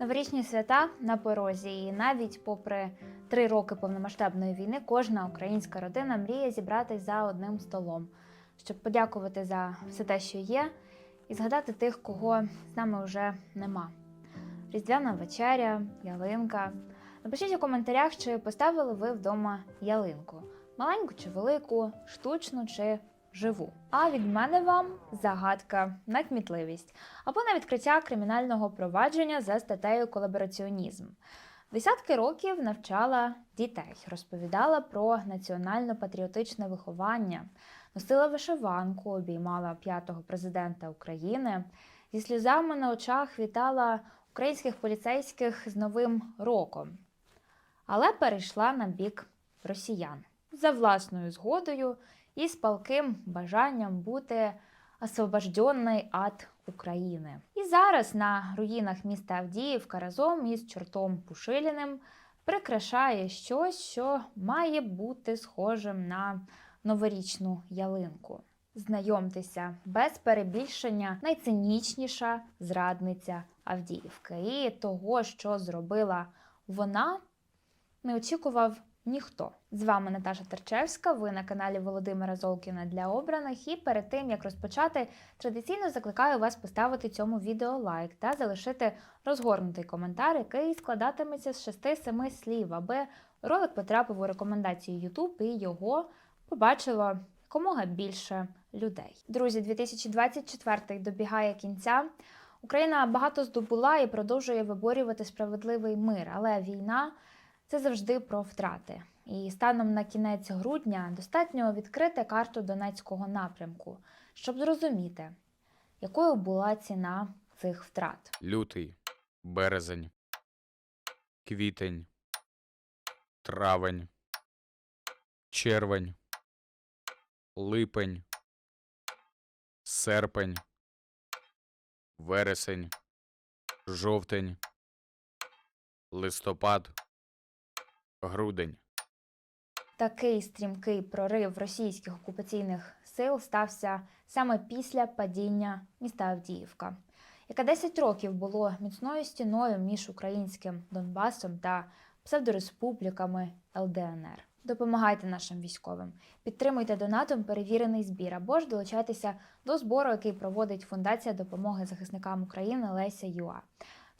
Новорічні свята на порозі, і навіть попри три роки повномасштабної війни, кожна українська родина мріє зібратись за одним столом, щоб подякувати за все те, що є, і згадати тих, кого з нами вже нема. Різдвяна вечеря, ялинка. Напишіть у коментарях, чи поставили ви вдома ялинку: маленьку чи велику, штучну чи живу. А від мене вам загадка на кмітливість або на відкриття кримінального провадження за статтею колабораціонізм. Десятки років навчала дітей, розповідала про національно-патріотичне виховання, носила вишиванку, обіймала п'ятого президента України, зі сльозами на очах вітала українських поліцейських з Новим роком, але перейшла на бік росіян за власною згодою і з палким бажанням бути освобожденной от України. І зараз на руїнах міста Авдіївка разом із чортом Пушиліним прикрашає щось, що має бути схожим на новорічну ялинку. Знайомтеся без перебільшення найцинічніша зрадниця Авдіївки. І того, що зробила вона, не очікував ніхто. З вами Наташа Терчевська. Ви на каналі Володимира Золкіна для обраних. І перед тим як розпочати, традиційно закликаю вас поставити цьому відео лайк та залишити розгорнутий коментар, який складатиметься з 6-7 слів, аби ролик потрапив у рекомендації YouTube і його побачило якомога більше людей. Друзі, 2024 добігає кінця. Україна багато здобула і продовжує виборювати справедливий мир, але війна це завжди про втрати. І станом на кінець грудня достатньо відкрити карту Донецького напрямку, щоб зрозуміти, якою була ціна цих втрат. Лютий, березень, квітень, травень, червень, липень, серпень, вересень, жовтень, листопад, грудень. Такий стрімкий прорив російських окупаційних сил стався саме після падіння міста Авдіївка, яке 10 років було міцною стіною між українським Донбасом та псевдореспубліками ЛДНР. Допомагайте нашим військовим, підтримуйте донатом перевірений збір або ж долучайтеся до збору, який проводить Фундація допомоги захисникам України Леся ЮА.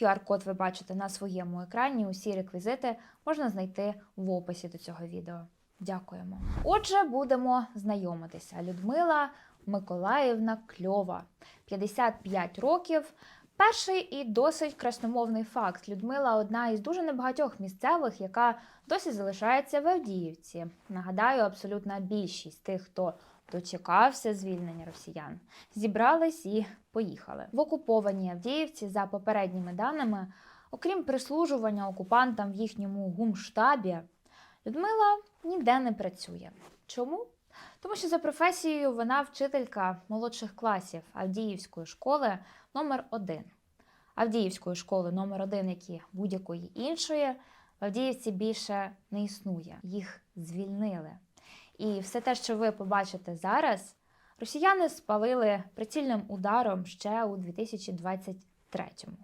QR-код ви бачите на своєму екрані. Усі реквізити можна знайти в описі до цього відео. Дякуємо. Отже, будемо знайомитися. Людмила Миколаївна Кльова, 55 років. Перший і досить красномовний факт. Людмила одна із дуже небагатьох місцевих, яка досі залишається в Авдіївці. Нагадаю, абсолютна більшість тих, хто дочекався звільнення росіян, зібрались і поїхали. В окупованій Авдіївці, за попередніми даними, окрім прислужування окупантам в їхньому гумштабі, Людмила ніде не працює. Чому? Тому що за професією вона вчителька молодших класів Авдіївської школи номер 1 Авдіївської школи номер 1 як і будь-якої іншої, в Авдіївці більше не існує. Їх звільнили. І все те, що ви побачите зараз, росіяни спалили прицільним ударом ще у 2023-му.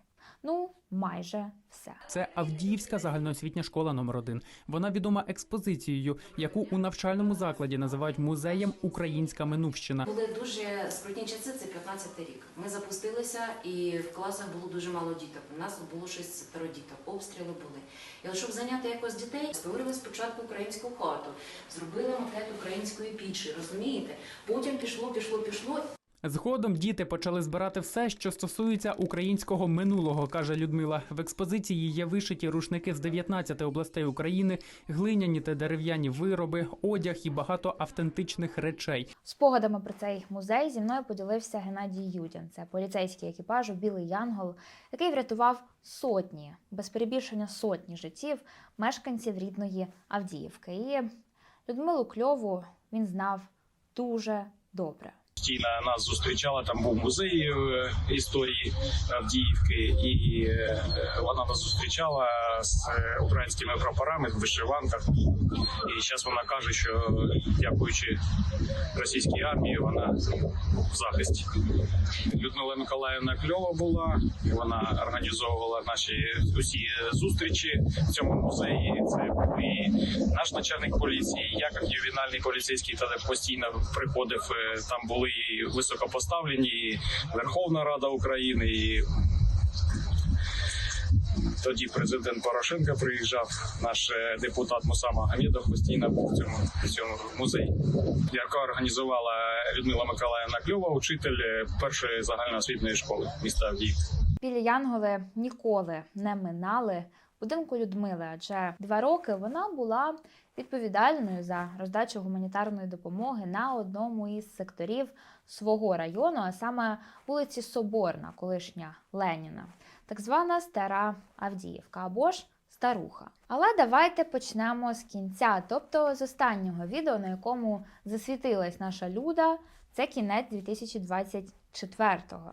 Ну, майже все. Це Авдіївська загальноосвітня школа номер 1 Вона відома експозицією, яку у навчальному закладі називають музеєм Українська минувщина. Були дуже скрутні часи, це 15 рік. Ми запустилися, і в класах було дуже мало діток. У нас було 6 діток, обстріли були. І от щоб зайняти якось дітей, створили спочатку українську хату, зробили макет української пічі, розумієте? Потім пішло, пішло, пішло. Згодом діти почали збирати все, що стосується українського минулого, каже Людмила. В експозиції є вишиті рушники з 19 областей України, глиняні та дерев'яні вироби, одяг і багато автентичних речей. Спогадами про цей музей зі мною поділився Геннадій Юдін. Це поліцейський екіпаж Білий Янгол, який врятував сотні, без перебільшення сотні життів мешканців рідної Авдіївки. І Людмилу Кльову він знав дуже добре. Постійно нас зустрічала. Там був музей е, історії Авдіївки, і е, вона нас зустрічала з е, українськими прапорами в вишиванках. І зараз вона каже, що дякуючи російській армії, вона в захисті. Людмила Миколаївна кльова була. Вона організовувала наші усі зустрічі в цьому музеї. Це і наш начальник поліції, я як ювенальний поліцейський тоді постійно приходив. Там були і високопоставлені, і Верховна Рада України, і тоді президент Порошенко приїжджав. Наш е, депутат Муса Магомедов постійно був в цьому, в цьому музеї, яка організувала Людмила Миколаївна Кльова, учитель е, першої загальноосвітньої школи міста Авдіївки. Білі янголи ніколи не минали будинку Людмили, адже два роки вона була відповідальною за роздачу гуманітарної допомоги на одному із секторів свого району, а саме вулиці Соборна, колишня Леніна, так звана Стара Авдіївка або ж Старуха. Але давайте почнемо з кінця, тобто з останнього відео, на якому засвітилась наша люда. Це кінець 2024-го.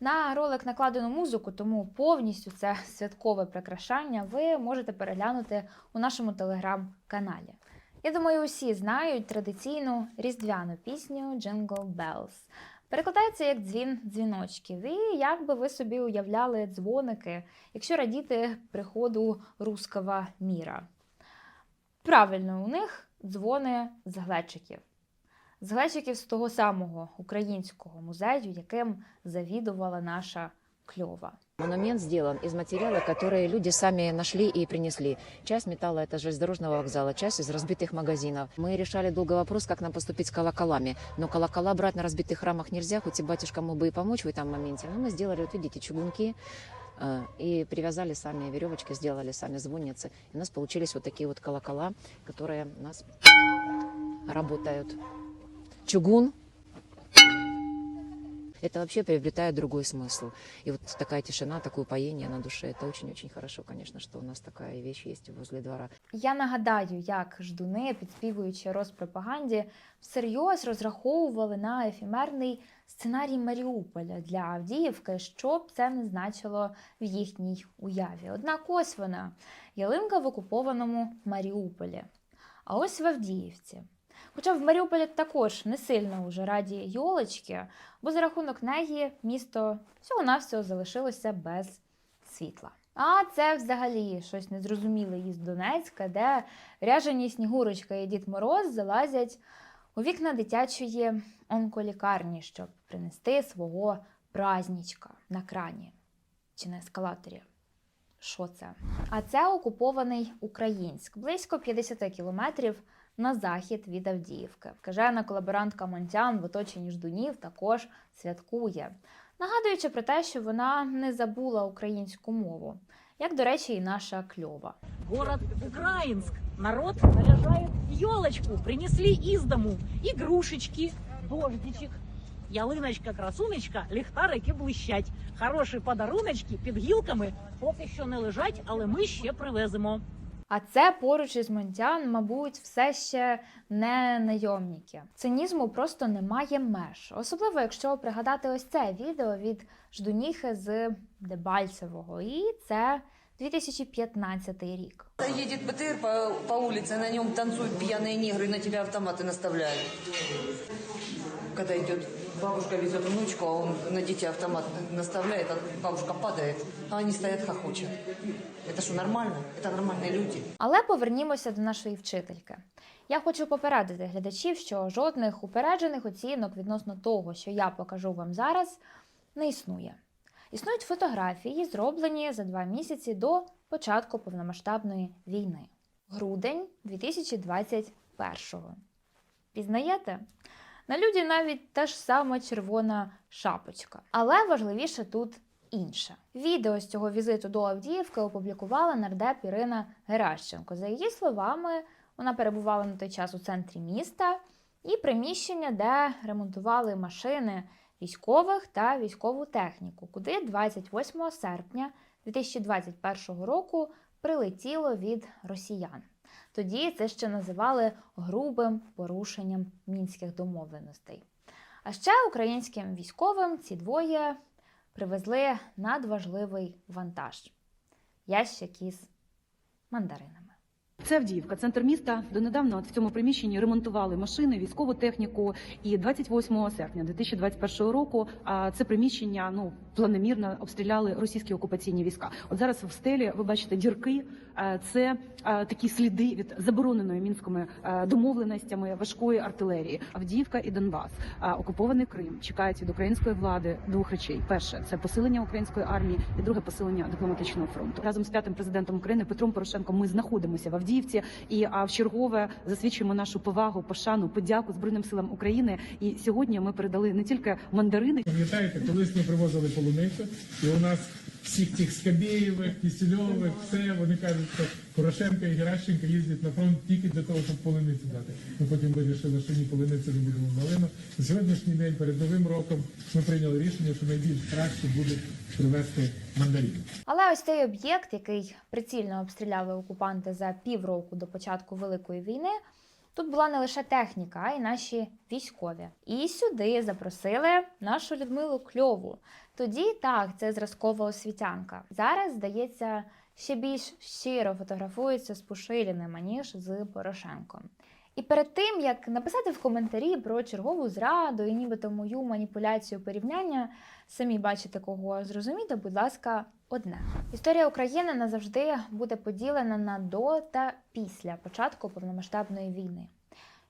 На ролик накладено музику, тому повністю це святкове прикрашання ви можете переглянути у нашому телеграм-каналі. Я думаю, усі знають традиційну різдвяну пісню Jingle Bells. Перекладається як дзвін дзвіночків. І як би ви собі уявляли дзвоники, якщо радіти приходу руского міра. Правильно, у них дзвони з глечиків З глечиків з того самого українського музею, яким завідувала наша кльова. Монумент сделан из материала, которые люди сами нашли и принесли. Часть металла – это железнодорожного вокзала, часть из разбитых магазинов. Мы решали долго вопрос, как нам поступить с колоколами. Но колокола брать на разбитых храмах нельзя, хоть и батюшка мог бы и помочь в этом моменте. Но мы сделали, вот видите, чугунки э, и привязали сами веревочки, сделали сами звонницы. И у нас получились вот такие вот колокола, которые у нас работают. Чугун это вообще приобретает другой смысл. И вот такая тишина, такое упоение на душе, это очень-очень хорошо, конечно, что у нас такая вещь есть возле двора. Я нагадаю, як ждуни, підспівуючи розпропаганді, всерйоз розраховували на ефемерний сценарій Маріуполя для Авдіївки, що б це не значило в їхній уяві. Однак ось вона ялинка в окупованому Маріуполі. А ось в Авдіївці. Хоча в Маріуполі також не сильно уже раді йолочки, бо за рахунок неї місто всього-навсього залишилося без світла. А це взагалі щось незрозуміле із Донецька, де ряжені Снігурочка і Дід Мороз залазять у вікна дитячої онколікарні, щоб принести свого празнічка на крані чи на ескалаторі. Що це? А це окупований Українськ, близько 50 кілометрів на захід від Авдіївки. Кажена колаборантка Монтян в оточенні ждунів також святкує, нагадуючи про те, що вона не забула українську мову, як, до речі, і наша кльова. Город Украинск. Народ наряжает елочку. Принесли из дому игрушечки, дождичек, ялиночка, красунечка, ліхтарики блищать. Хороші подаруночки під гілками поки що не лежать, але ми ще привеземо. А це поруч із Монтян, мабуть, все ще не найомніки. Цинізму просто немає меж. Особливо, якщо пригадати ось це відео від Ждуніхи з Дебальцевого. І це 2015 рік. Едет БТР по, по улице, на нем танцуют пьяные негры, на тебя автоматы наставляют. Когда идет бабушка везет внучку, а он на детей автомат наставляет, а бабушка падает, а они стоят хохочут. Это что, нормально? Это нормальные люди. Але повернімося до нашої вчительки. Я хочу попередити глядачів, що жодних упереджених оцінок відносно того, що я покажу вам зараз, не існує. Існують фотографії, зроблені за два місяці до початку повномасштабної війни. Грудень 2021-го. Пізнаєте? На люді навіть та ж сама червона шапочка. Але важливіше тут інше. Відео з цього візиту до Авдіївки опублікувала нардеп Ірина Геращенко. За її словами, вона перебувала на той час у центрі міста і приміщення, де ремонтували машини військових та військову техніку, куди 28 серпня 2021 року прилетіло від росіян. Тоді це ще називали грубим порушенням мінських домовленостей. А ще українським військовим ці двоє привезли надважливий вантаж ящик із мандаринами. Це Авдіївка, центр міста. Донедавна от в цьому приміщенні ремонтували машини, військову техніку. І 28 серпня 2021 року а, це приміщення ну планомірно обстріляли російські окупаційні війська. От зараз в стелі ви бачите дірки. А, Це такі сліди від забороненої мінськими домовленостями важкої артилерії. Авдіївка і Донбас, окупований Крим чекають від української влади двох речей: перше це посилення української армії, і друге посилення дипломатичного фронту. Разом з п'ятим президентом України Петром Порошенком ми знаходимося в Авдіївці і в чергове засвідчуємо нашу повагу, пошану, подяку збройним силам України. І сьогодні ми передали не тільки мандарини, Пам'ятаєте, колись ми привозили полуницю, і у нас всіх цих Скабєєвих, Кісельових, все, вони кажуть, що Порошенко і Геращенко їздять на фронт тільки для того, щоб полуницю дати. Ми потім вирішили, що ні полуницю не будемо малину. На сьогоднішній день, перед Новим роком, ми прийняли рішення, що найбільш краще буде привезти мандарини. Але ось цей об'єкт, який прицільно обстріляли окупанти за півроку до початку Великої війни, тут була не лише техніка, а й наші військові. І сюди запросили нашу Людмилу Кльову. Тоді так, це зразкова освітянка. Зараз, здається, ще більш щиро фотографується з Пушиліним, аніж з Порошенком. І перед тим, як написати в коментарі про чергову зраду і нібито мою маніпуляцію порівняння, самі бачите кого зрозуміти, будь ласка, одне. Історія України назавжди буде поділена на до та після початку повномасштабної війни.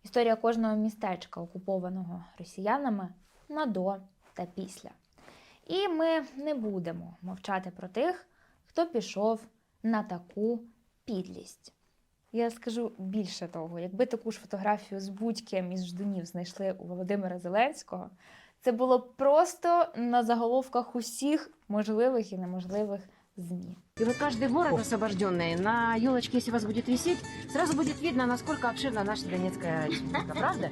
Історія кожного містечка, окупованого росіянами, на до та після. І ми не будемо мовчати про тих, хто пішов на таку підлість. Я скажу більше того, якби таку ж фотографію з будь-ким із ждунів знайшли у Володимира Зеленського, це було просто на заголовках усіх можливих і неможливих ЗМІ. И вот каждый город освобожденный на елочке, если вас будет висеть, сразу будет видно, насколько обширна наша Донецкая республика, правда?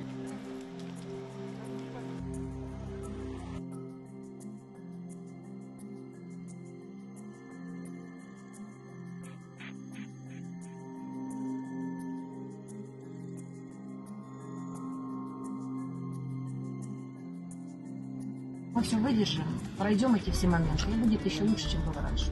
Мы все выдержим, пройдем эти все моменты, и будет еще лучше, чем было раньше.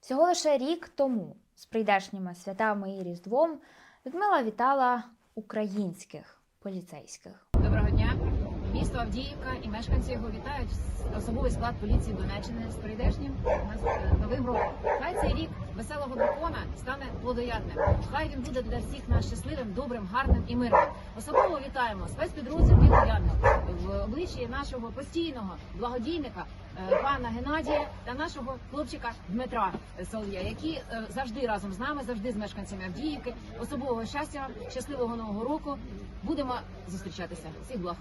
Всього лише рік тому, з прийдешніми святами і Різдвом, Людмила вітала українських поліцейських. Доброго дня. Місто Авдіївка і мешканці його вітають особовий склад поліції Донеччини з прийдешнім нас- е, новим роком. Хай цей рік веселого дракона стане плодоядним. Хай він буде для всіх нас щасливим, добрим, гарним і мирним. Особливо вітаємо спецпідрозділ «Білоярник» в обличчі нашого постійного благодійника е, пана Геннадія та нашого хлопчика Дмитра Солов'я, які е, завжди разом з нами, завжди з мешканцями Авдіївки. Особливого щастя, щасливого нового року. Будемо зустрічатися. Всіх благ.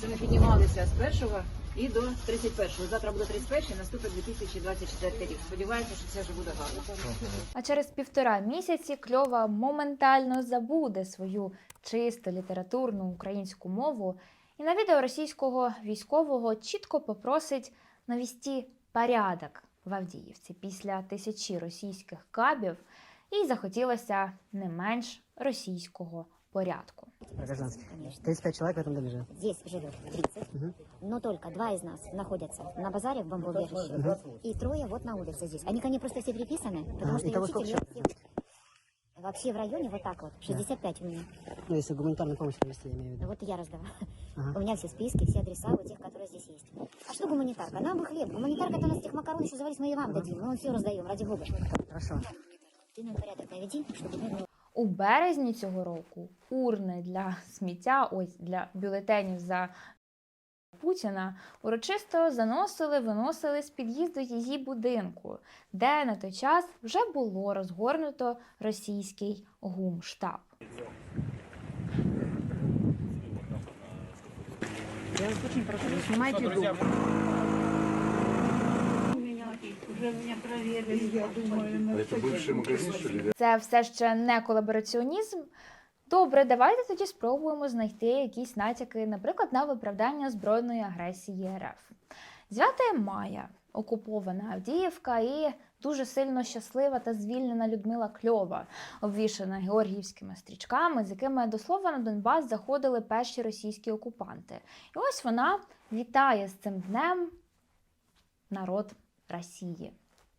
Це ми піднімалися з першого і до 31-го. Завтра буде 31-й, наступить 2024 рік. Сподіваємося, що це вже буде гарно. А через півтора місяці кльова моментально забуде свою чисто літературну українську мову і на відео російського військового чітко попросить навісти порядок в Авдіївці після тисячі російських кабів, і захотілося не менш російського порядку. Гражданский. 35 человек в этом доме живет. Здесь живет 30, но только два из нас находятся на базаре в бомбоубежище, и трое вот на улице здесь. Они ко мне просто все приписаны, потому Ага, что я итого учитель, сколько я всех- Вообще в районе вот так вот, 65 у меня. Ну, если гуманитарную помощь привезти, я имею в виду. Вот я раздавала. Ага. У меня все списки, все адреса у тех, которые здесь есть. А что гуманитарка? Нам бы хлеб. Гуманитарка-то у нас тех макарон еще завались, мы и вам дадим. Мы вам все раздаем, ради бога. Хорошо. Ты нам порядок наведи, чтобы мы У березні цього року урни для сміття, ось для бюлетенів за Путіна урочисто заносили, виносили з під'їзду її будинку, де на той час вже було розгорнуто російський гумштаб. Я вас очень прошу, снимайте дом. Це все ще не колабораціонізм. Добре, давайте тоді спробуємо знайти якісь натяки, наприклад, на виправдання збройної агресії РФ. 9 мая окупована Авдіївка і дуже сильно щаслива та звільнена Людмила Кльова, обвішана георгіївськими стрічками, з якими до слова на Донбас заходили перші російські окупанти. І ось вона вітає з цим днем народ Росії.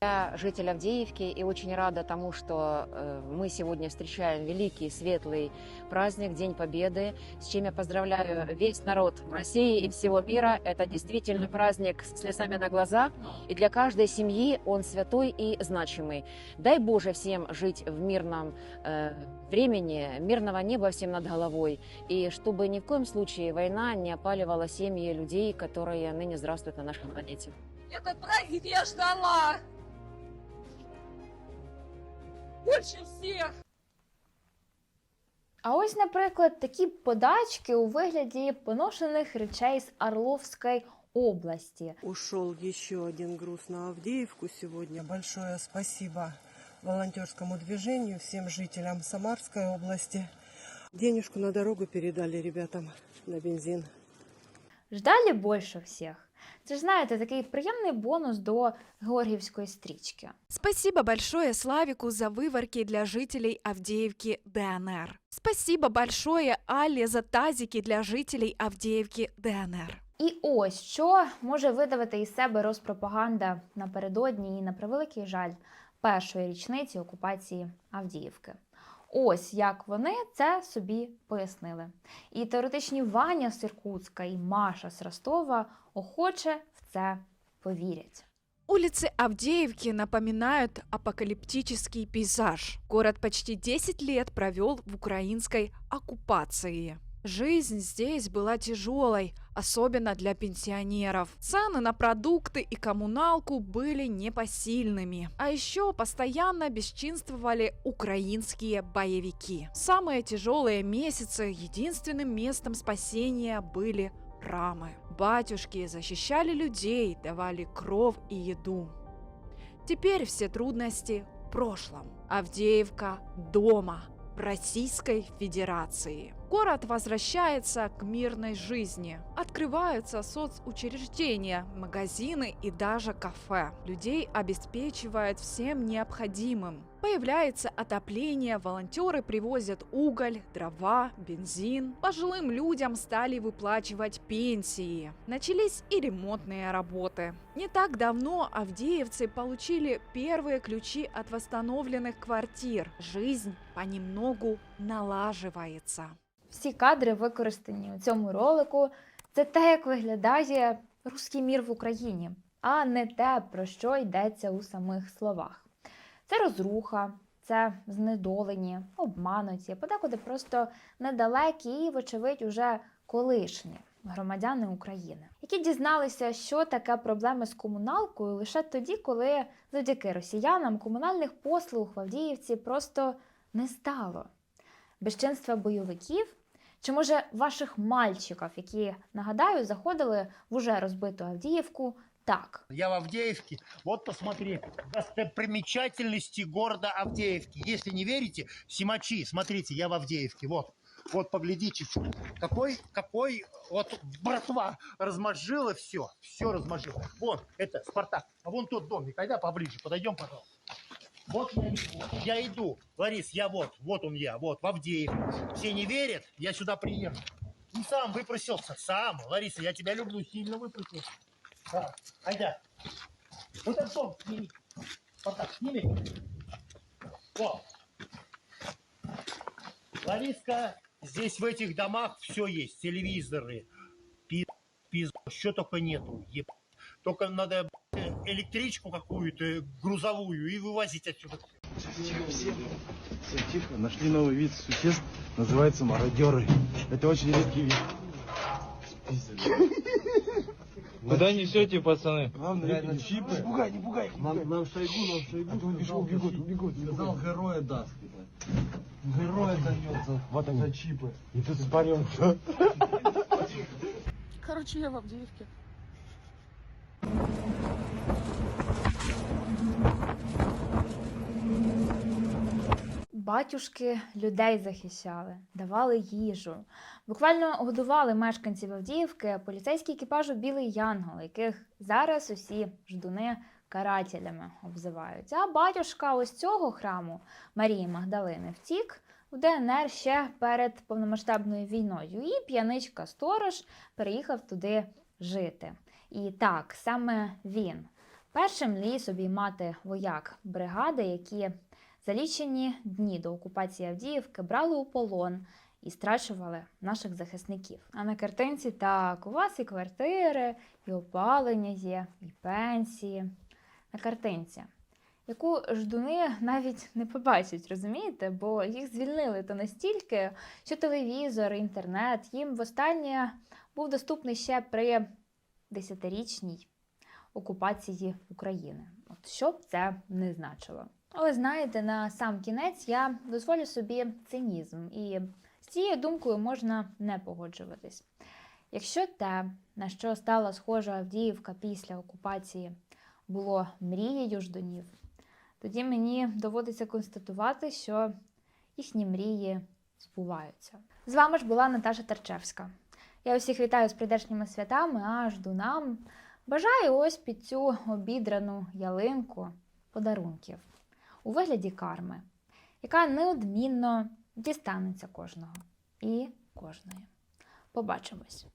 Я житель Авдеевки и очень рада тому, что э, мы сегодня встречаем великий, светлый праздник, День Победы, с чем я поздравляю весь народ России и всего мира. Это действительно праздник с слезами на глазах, и для каждой семьи он святой и значимый. Дай Боже всем жить в мирном э, времени, мирного неба всем над головой, и чтобы ни в коем случае война не опаливала семьи людей, которые ныне здравствуют на нашей планете. Этот праздник я ждала. Больше всех. А ось, наприклад, такі подачки у вигляді поношених речей з Орловської області. Ушел еще один груз на Авдеевку сегодня. Большое спасибо волонтерскому движению, всем жителям Самарской области. Денежку на дорогу передали ребятам на бензин. Ждалі більше всіх. Це ж знаєте, такий приємний бонус до Георгіївської стрічки. Спасибо большое Славику за выварки для жителей Авдеевки ДНР. Спасибо большое Алле за тазики для жителей Авдеевки ДНР. І ось що може видавити із себе розпропаганда напередодні і на превеликий жаль першої річниці окупації Авдіївки. Ось як вони це собі пояснили. І теоретичні Ваня з і Маша з Ростова охоче в це повірять. Улицы Авдеевки напоминают апокалиптический пейзаж. Город почти 10 лет провел в украинской оккупации. Жизнь здесь была тяжелой, особенно для пенсионеров. Цены на продукты и коммуналку были непосильными. А еще постоянно бесчинствовали украинские боевики. Самые тяжелые месяцы единственным местом спасения были рамы. Батюшки защищали людей, давали кров и еду. Теперь все трудности в прошлом. Авдеевка дома в Российской Федерации. Город возвращается к мирной жизни. Открываются соцучреждения, магазины и даже кафе. Людей обеспечивают всем необходимым. Появляется отопление, волонтеры привозят уголь, дрова, бензин. Пожилым людям стали выплачивать пенсии. Начались и ремонтные работы. Не так давно авдеевцы получили первые ключи от восстановленных квартир. Жизнь понемногу налаживается. Всі кадри, використані у цьому ролику, це те, як виглядає руський мір в Україні, а не те, про що йдеться у самих словах. Це розруха, це знедолені, обмануті, подекуди просто недалекі і, вочевидь, уже колишні громадяни України, які дізналися, що таке проблеми з комуналкою лише тоді, коли завдяки росіянам комунальних послуг в Авдіївці просто не стало. Безчинства бойовиків чи може ваших мальчиків, які нагадаю, заходили в уже розбиту Авдіївку так. Я в Авдеевке. Вот посмотри, достопримечательности города Авдеевки. Если не верите, Симачи, смотрите, я в Авдеевке. Вот, вот поглядите, какой, какой, вот братва размозжила все, все размозжила. Вот, это Спартак. А вон тот домик, айда поближе, подойдем, пожалуйста. Вот я иду. Ларис, я вот, вот он я, вот, в Авдеевке. Все не верят, я сюда приехал. И сам выпросился, сам. Лариса, я тебя люблю, сильно выпросился. Да, айда. Вот этот дом сними. Вот так, сними. Вот. Лариска, здесь в этих домах все есть. Телевизоры, пиз, пиз, что только нету. Еб. Только надо э, электричку какую-то грузовую и вывозить отсюда. Тихо, все. Все, тихо. Нашли новый вид существ. Называется мародеры. Это очень редкий вид. Куда несете, пацаны? Вам реально чипы. Не пугай, не пугай. Нам, нам шойгу, нам шойгу. А то убежал, убегут, убегут. Сказал, героя даст. Героя дается вот они. за чипы. И тут спарем. Короче, я в Авдеевке. Батюшки людей захищали, давали їжу. Буквально годували мешканців Авдіївки поліцейські екіпажу Білий Янгол, яких зараз усі ждуни карателями обзивають. А батюшка ось цього храму Марії Магдалини втік в ДНР ще перед повномасштабною війною. І п'яничка Сторож переїхав туди жити. І так, саме він першим ліс обіймати вояк бригади, які за лічені дні до окупації Авдіївки брали у полон і страчували наших захисників. А на картинці так, у вас і квартири, і опалення є, і пенсії. На картинці, яку ждуни навіть не побачать, розумієте? Бо їх звільнили то настільки, що телевізор, інтернет їм востаннє був доступний ще при десятирічній окупації України. От що б це не значило. Але знаєте, на сам кінець я дозволю собі цинізм, і з цією думкою можна не погоджуватись. Якщо те, на що стала схожа Авдіївка після окупації, було мрією ждунів, тоді мені доводиться констатувати, що їхні мрії збуваються. З вами ж була Наташа Тарчевська. Я усіх вітаю з прийдешніми святами, а ждунам бажаю ось під цю обідрану ялинку подарунків у вигляді карми, яка неодмінно дістанеться кожного і кожної. Побачимось!